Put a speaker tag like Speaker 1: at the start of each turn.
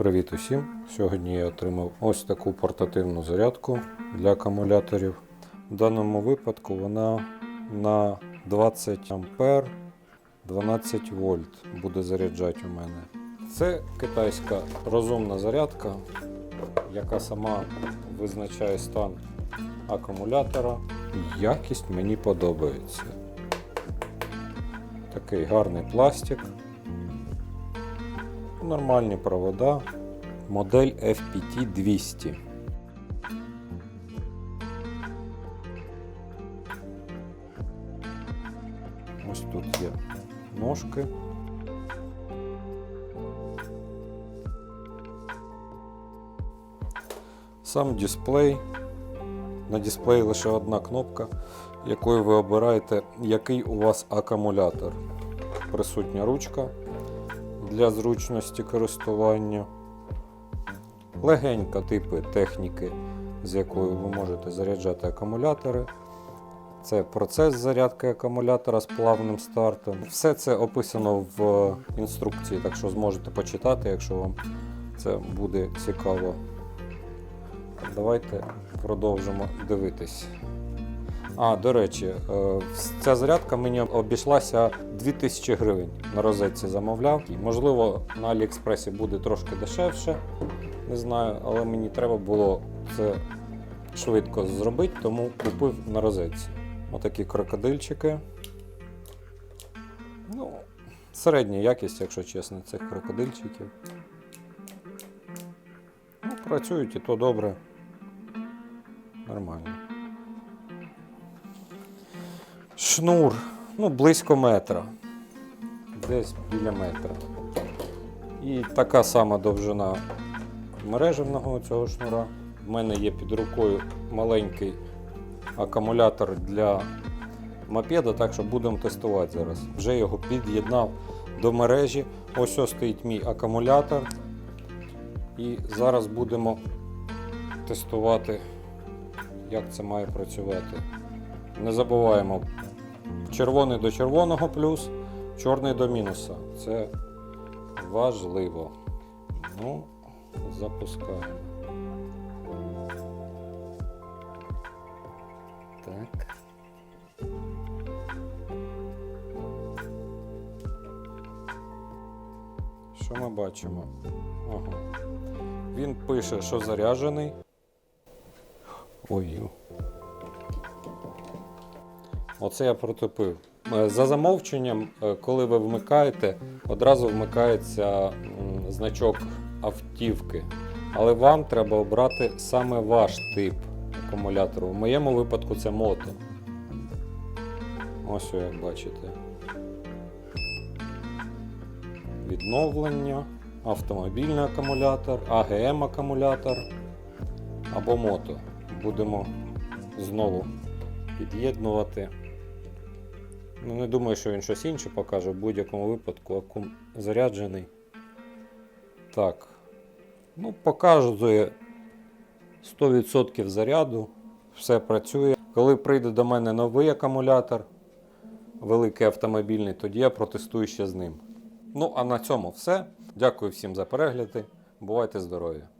Speaker 1: Привіт усім! Сьогодні я отримав ось таку портативну зарядку для акумуляторів. В даному випадку вона на 20 ампер 12 вольт буде заряджати у мене. Це китайська розумна зарядка, яка сама визначає стан акумулятора. Якість мені подобається. Такий гарний пластик. Нормальні провода. Модель FPT 200. Ось тут є ножки. Сам дисплей. На дисплеї лише одна кнопка, якою ви обираєте, який у вас акумулятор. Присутня ручка для зручності користування. Легенька типи техніки, з якою ви можете заряджати акумулятори. Це процес зарядки акумулятора з плавним стартом. Все це описано в інструкції, так що зможете почитати, якщо вам це буде цікаво. Давайте продовжимо дивитись. А, до речі, е, ця зарядка мені обійшлася 2000 гривень. На розетці замовляв. Можливо, на Аліекспресі буде трошки дешевше. Не знаю, але мені треба було це швидко зробити, тому купив на розетці. Отакі крокодильчики. Ну, середня якість, якщо чесно, цих крокодильчиків. Ну, працюють і то добре. Нормально. Шнур, ну, близько метра. Десь біля метра. І така сама довжина мережевного цього шнура. У мене є під рукою маленький акумулятор для мопеда, так що будемо тестувати зараз. Вже його під'єднав до мережі. Ось ось стоїть мій акумулятор. І зараз будемо тестувати, як це має працювати. Не забуваємо червоний до червоного плюс, чорний до мінуса. Це важливо. Ну, запускаємо. Так. Що ми бачимо? Ага. Він пише, що заряджений. Ой. Оце я протопив. Е, За замовченням, е, коли ви вмикаєте, одразу вмикається значок автівки. Але вам треба обрати саме ваш тип акумулятору. В моєму випадку це мото. Ось як бачите. Відновлення, автомобільний акумулятор, АГМ акумулятор або мото. Будемо знову під'єднувати. Ну, не думаю, що він щось інше покаже. В будь-якому випадку акум заряджений. Так. Ну, показує 100% заряду. Все працює. Коли прийде до мене новий акумулятор, великий автомобільний, тоді я протестую ще з ним. Ну, а на цьому все. Дякую всім за перегляди. Бувайте здорові!